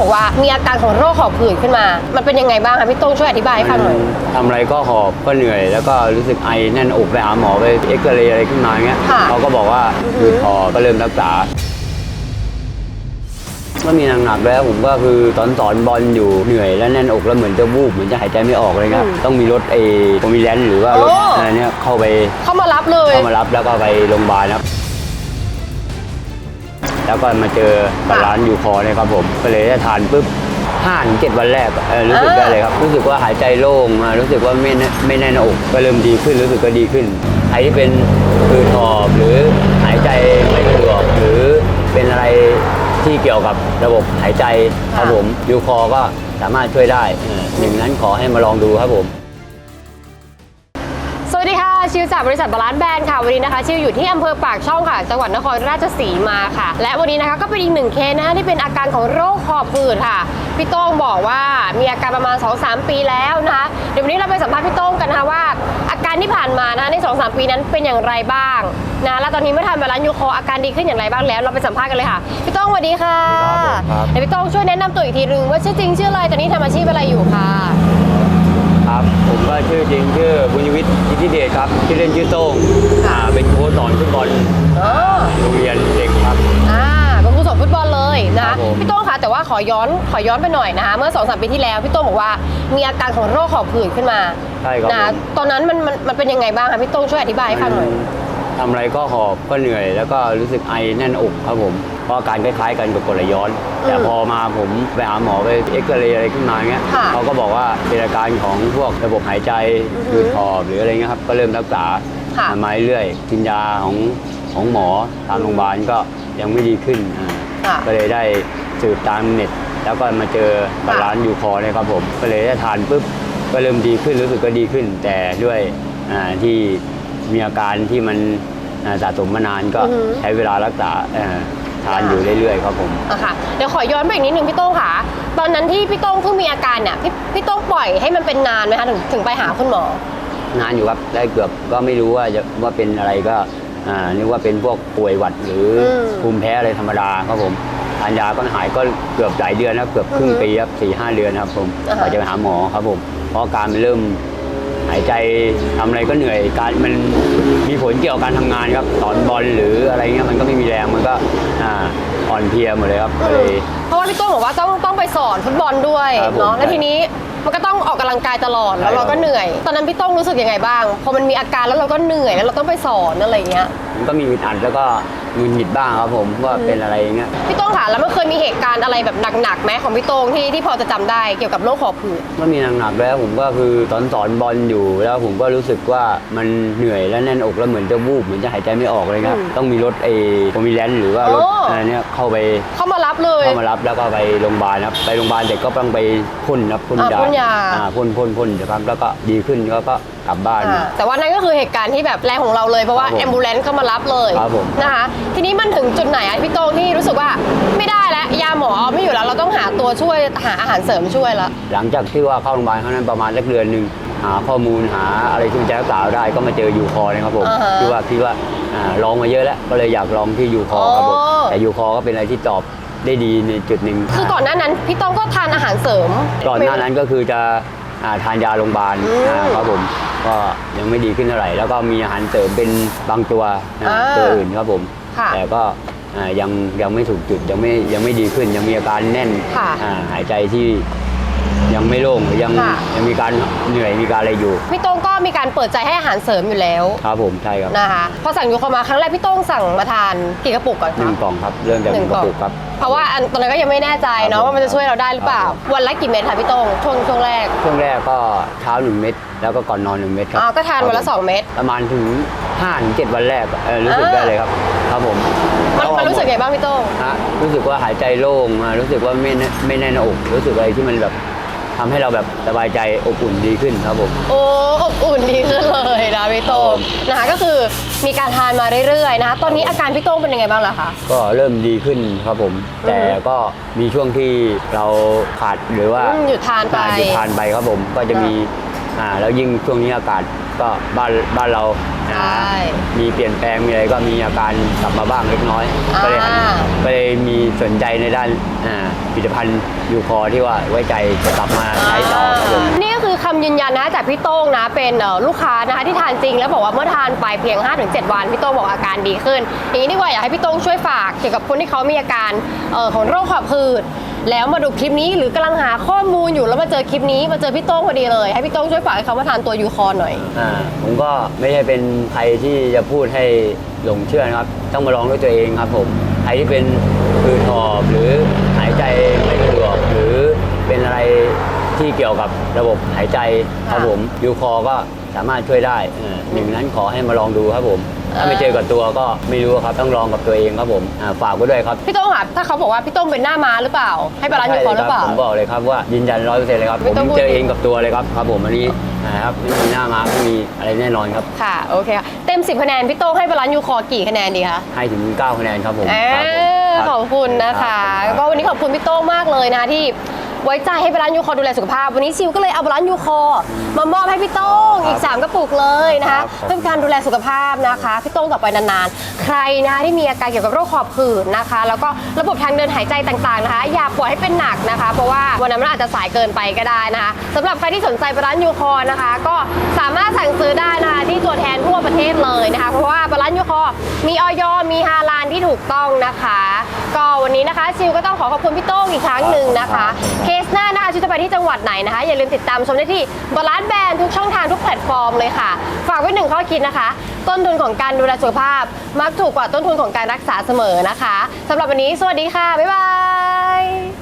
บอกว่ามีอาการของโรคหอบหืดขึ้นมา มันเป็นยังไงบ้างคะพี่โต้งช่วยอธิบายให้ฟังหน่อย ทำอะไรก็หอบก็เหนื่อย แล้วก็รู้สึกไอแน่นอกไปหาหมอไปเอ็กซเรย์อะไรขึ้นมาเงี้ยค่ะ เขาก็บอกว่าอือฮึคือคอก็เริ่มรักษา ก็มีหนักๆแล้วผมก็คือตอนสอนบอลอยู่เหนื่อยแล้วแน่นอกแล้วเหมือนจะวูบเหมือนจะหายใจไม่ออกเลยครับต้องมีรถเอโคมิแลนหรือว่ารถอะไรเนี่ยเข้าไปเข้ามารับเลย เข้ามารับแล้วก็ไปโรงพยาบาลครับ แล้วก็มาเจอบาลานซ์อยู่คอเนี่ยครับผมก็เลยได้ทานปุ๊บห้าถึงเจ็ดวันแรกเออรู้สึกได้เลยครับ รู้สึกว่าหายใจโล่งอะรู้สึกว่าไม่แน่ไม่แน่นหน้าอกก็เริ่มดีขึ้นรู้สึกก็ดีขึ้นใครที่เป็นพืดหอบหรือหายใจไม่สะดวกหรือเป็นอะไรที่เกี่ยวกับระบบหายใจครับผมยูคอก็สามารถช่วยได้เออหนึ่งนั้นขอให้มาลองดูครับผมสวัสดีค่ะ ชิวจากบริษัทบาลานซ์แบรนด์ค่ะวันนี้นะคะชิวอยู่ที่อำเภอปากช่องค่ะ จังหวัดนครราชสีมาค่ะ และวันนี้นะคะก็เป็นอีกหนึ่งเคสนะคะที่เป็นอาการของโรคหอบหืดค่ะพี่โต้งบอกว่ามีอาการประมาณ 2-3 ปีแล้วนะคะเดี๋ยววันนี้เราไปสัมภาษณ์พี่โต้งกันนะคะว่า อาการที่ผ่านมานะคะใน 2-3 ปีนั้นเป็นอย่างไรบ้างนะและตอนนี้เมื่อทานบาลานซ์ยูคออาการดีขึ้นอย่างไรบ้างแล้วเราไปสัมภาษณ์กันเลยค่ะพี่โต้งสวัสดีค่ะครับผมครับเดี๋ยวพี่โต้งช่วยแนะนำตัวอีกทีนึงว่าชื่อจริงชื่ออะไรตอนนี้ทำอาชีพอะไรอยู่ค่ะครับผมก็ชื่อจริงชื่อบุญยวิทย์อิท ธิเดชครับที่อเล่นชื่อโต้งค่ะอ่าเป็นโค้ชสอนฟุตบอลอ๋อโรงเรียนเด็กครับ อ่าเป็นครูสอนฟุตบอลเลยนะ ครัคะบผม พี่โต้งคะแต่ว่าขอย้อนขอย้อนไปหน่อยนะคะเมื่อ2อสปีที่แล้วพี่โต้งบอกว่ามีอาการของโรคหอบหืดขึ้นมาใช่ครับนะผมตอนนั้นมันมันมันเป็นยังไงบ้างคะพี่โต้งช่วยอธิบายให้ฟังหน่อยทำอะไรก็หอบก็เหนื่อย แล้วก็รู้สึกไอแน่นอกครับผม เพราะอาการคล้ายๆกันกับกรดไหลย้อน แต่พอมาผมไปหาหมอไปเอ็กซเรย์อะไรขึ้นมาเงี้ยค่ะเขาก็บอกว่าเป็นอาการของพวกระบบหายใจอือฮึหืดหอบหรืออะไรเงี้ยครับก็เริ่มรักษาค่ะมาเรื่อยๆกินยาของของหมอทางโรงพยาบาลก็ยังไม่ดีขึ้นอ่า ค่ะ ก็เลยได้สืบตามเน็ต แล้วก็มาเจอบาลานซ์ยูคอเนี่ยครับผม ก็เลยได้ทานปุ๊บ ก็เริ่มดีขึ้นรู้สึกก็ดีขึ้น แต่ด้วยอ่าที่มีอาการที่มันอ่าสะสมมานานก็อือฮึใช้เวลารักษาเอ่อ ทานค่ะอยู่เรื่อยๆครับผมอะค่ะเดี๋ยวขอย้อนไปอีกนิดนึงพี่โต้งค่ะ ตอนนั้นที่พี่โต้งเพิ่งมีอาการเนี่ยพี่พี่โต้งปล่อยให้มันเป็นนานไหมคะถึงถึงไปหาคุณหมอ นานอยู่ครับได้เกือบก็ไม่รู้ว่าจะว่าเป็นอะไรก็อ่านึกว่าเป็นพวกป่วยหวัดหรืออมภูมิแพ้อะไรธรรมดาครับผมทานยาก็หายก็เกือบหลายเดือนนะเกือบครึ่งอือฮึปีครับสี่ห้าเดือนครับผมอ่าฮะ กว่าจะไปหาหมอครับผมเพราะอาการมันเริ่ม หายใจทำอะไรก็เหนื่อยการมันมีผลเกี่ยวกับการทำงานครับสอนบอลหรืออะไรเงี้ยมันก็ไม่มีแรงมันก็อ่าอ่อนเพลียหมดเลยครับก็เลยเพราะว่าพี่โต้งบอกว่าต้องต้องไปสอนฟุตบอลด้วยครับผมเนาะแล้วใช่ทีนี้มันก็ต้องออกกำลังกายตลอดแล้วใช่เราก็ครับเหนื่อย ตอนนั้นพี่โต้งรู้สึกยังไงบ้างพอมันมีอาการแล้วเราก็เหนื่อยแล้วเราต้องไปสอนอะไรอย่างเงี้ยมันก็มีอึดอัดแล้วก็ หงุนหงิดบ้างครับผมว่าเป็นอะไรเงี้ย พี่โต้งค่ะแล้วมันเคยมีเหตุการณ์อะไรแบบหนักๆไหมของพี่โต้งที่ที่พอจะจำได้เกี่ยวกับโรคหอบหืด ก็มีหนักๆแล้วผมก็คือตอนสอนบอลอยู่แล้วผมก็รู้สึกว่ามันเหนื่อยและแน่นอกแล้วเหมือนจะวูบเหมือนจะหายใจไม่ออกเลยครับอืมต้องมีรถเอโคมิแลนหรือว่ารถโอ้ อะไรเนี่ยเข้าไป เข้ามา รับเลยเข้ามารับแล้วก็ไปโรงพยาบาลครับ ไปโรงพยาบาลเด็กก็ต้องไปพ่นครับพ่นอ่ายาพ่นยาอ่าพ่นพ่นพ่นเดี๋ยวครับแล้วก็ดีขึ้นแล้วก็กลับบ้านอ่าแต่ว่านั่นก็คือเหตุการณ์ที่แบบแรงของเราเลยเพราะว่าครับผมแอมบูเลนซ์เข้ามารับเลยครับผมนะคะทีนี้มันถึงจุดไหนอะพี่โต้งที่รู้สึกว่าไม่ได้แล้วยาหมอเอาไม่อยู่แล้วเราต้องหาตัวช่วยหาอาหารเสริมช่วยแล้วหลังจากที่ว่าเข้าโรงพยาบาลครั้งนั้นประมาณสักเดือนหนึ่งหาข้อมูลหาอะไรที่จะรักษาได้ก็มาเจอยูคอนะครับผมอ่าฮะที่ว่าคิดว่าอ่าลองมาเยอะแล้วก็เลยอยากลองที่ยูคอครับผมอ๋อแต่ยูคอก็เป็นอะไรที่ตอบ ได้ดีในจุดหนึ่งคือก่อนหน้านั้นพี่โต้งก็ทานอาหารเสริม ก่อนหน้านั้นก็คือจะอ่าทานยาโรงพยาบาลอืมอ่าครับผมก็ยังไม่ดีขึ้นเท่าไหร่ แล้วก็มีอาหารเสริมเป็นบางตัวนะอ่าตัวอื่นครับผม ค่ะแต่ก็อ่ายังยังไม่ถูกจุดยังไม่ยังไม่ดีขึ้น ยังมีอาการแน่นค่ะ อ่าหายใจที่ ยังไม่โล่งยังค่ะ ยังมีการเหนื่อยมีการอะไรอยู่ พี่โต้งก็มีการเปิดใจให้อาหารเสริมอยู่แล้วครับผมใช่ครับนะคะพอสั่งยูคอมาครั้งแรกพี่โต้งสั่งมาทานกี่กระปุกก่อนหนึ่งคะกล่องครับ เริ่มจากหนึ่งกระปุกครับ เพราะว่าอันตอนนั้นก็ยังไม่แน่ใจครัเนาะบผมว่ามันจะช่วยเราได้หรือเปล่า ครับผมวันละกี่เม็ดคะพี่โต้งช่วงช่วงแรกช่วงแรกก็เช้าหนึ่งเม็ดแล้วก็ก่อนนอนหนึ่งเม็ดครับอ๋อก็ทานวันละครับสองเม็ด ประมาณถึง5ถึง7วันแรกเออรู้สึกอ่าได้เลยครับ ครับผมมันมันรู้สึกไงบ้างพี่โต้ง ฮะรู้สึกว่าหายใจโล่งอะรู้สึกว่าไม่แน่ไม่แน่นหน้าอก รู้สึกอะไรที่มันแบบ ทำให้เราแบบสบายใจอบอุ่นดีขึ้นครับผม โอ้อบอุ่นดีขึ้นเลยนะพี่โต้งนะคะก็คือมีการทานมาเรื่อยๆนะคะตอนนี้อาการพี่โต้งเป็นยังไงบ้างล่ะคะ ก็เริ่มดีขึ้นครับผม แต่ก็มีช่วงที่เราขาดหรือว่าอืมหยุดทานไป อ่หยุดทานไปครับผมก็จะมีอ่าแล้วยิ่งช่วงนี้อากาศก็บ้านบ้านเราใช่อ่ามีเปลี่ยนแปลงมีอะไรก็มีอาการกลับมาบ้างเล็กน้อย ก็เลยหันอ่า ก็เลยมีสนใจในด้านอ่าผลิตภัณฑ์ ยูคอที่ว่าไว้ใจจะกลับมาใช้ต่อครับผมนี่ก็คือคำยืนยันนะจากพี่โต้งนะเป็นเอ่อลูกค้านะคะที่ทานจริง แล้วบอกว่าเมื่อทานไปเพียง 5-7 วันพี่โต้งบอกอาการดีขึ้นอย่างนี้ดีกว่าอยากให้พี่โต้งช่วยฝากเกี่ยวกับคนที่เขามีอาการเอ่อของโรคหอบหืดแล้วมาดูคลิปนี้หรือกำลังหาข้อมูลอยู่แล้วมาเจอคลิปนี้มาเจอพี่โต้งพอดีเลย ให้พี่โต้งช่วยฝากให้เขามาทานตัวยูคอร์หน่อย อ่าผมก็ไม่ใช่เป็นใครที่จะพูดให้หลงเชื่อนะครับ ต้องมาลองด้วยตัวเองครับผมใครที่เป็นคือหอบหรือหายใจไม่สะดวกหรือ เป็นอะไรที่เกี่ยวกับระบบหายใจครับผมยูคอก็สามารถช่วยได้เออหนึ่งนั้นขอให้มาลองดูครับผม ถ้าไม่เจอกับตัวก็ไม่รู้ครับต้องลองกับตัวเองครับผมอ่าฝากไว้ด้วยครับ พี่โต้งค่ะถ้าเขาบอกว่าพี่โต้งเป็นหน้าม้าหรือเปล่า ให้บาลานซ์ยูคอร์หรือเปล่าใช่คบผมบอกเลยครับว่ายืนยันร้อยเปอร์เซ็นต์เลยครับไม่ผมต้องพูด เจอเองกับตัวเลยครับครับผมอันนี้นะครับไม่มีหน้ามาไม่มีอะไรแน่นอนครับ ค่ะโอเคค่ะเต็ม 10คะแนนพี่โต้งให้บาลานซ์ยูคอร์กี่คะแนนดีคะ ให้ถึง9คะแนนครับผมเอครับผมอรับขอบคุณนะคะรับก็วันนี้ขอบคุณพี่โต้งมากเลยนะที่ ไว้ใจให้บาลานซ์ยูคอร์ดูแลสุขภาพ วันนี้ซิวก็เลยเอาบาลานซ์ยูคอร์มามอบให้พี่โต้งอีก 3กระปุกเลยนะครัคะบเพื่อเป็นการดูแลสุขภาพนะคะพี่โต้งต่อไปนานๆ ใครนะคะที่มีอาการเกี่ยวกับโรคหอบหืดนะคะ แล้วก็ระบบทางเดินหายใจต่างๆนะคะ อย่าปล่อยให้เป็นหนักนะคะ เพราะว่าวันนั้นมันอาจจะสายเกินไปก็ได้นะคะสำหรับใครที่สนใจบาลานซ์ยูคอร์นะคะ ก็สามารถสั่งซื้อได้นะคะที่ตัวแทนทั่วประเทศเลยนะคะ เพราะว่าบาลานซ์ยูคอร์มีออยมีฮาลานที่ถูกต้องนะคะ ก็วันนี้นะคะชิวก็ต้องขอขอบคุณพี่โต้งอีกครั้งหนึ่งนะคะ เคสหน้านะคะชิวจะไปที่จังหวัดไหนนะคะ อย่าลืมติดตามชมได้ที่บาลานแบรนด์ทุกช่องทางทุกแพลตฟอร์มเลยค่ะ ฝากไว้หนึ่งข้อคิดนะคะ ต้นทุนของการดูแลสุขภาพ มักถูกกว่าต้นทุนของการรักษาเสมอนะคะสำหรับวันนี้สวัสดีค่ะบ๊ายบาย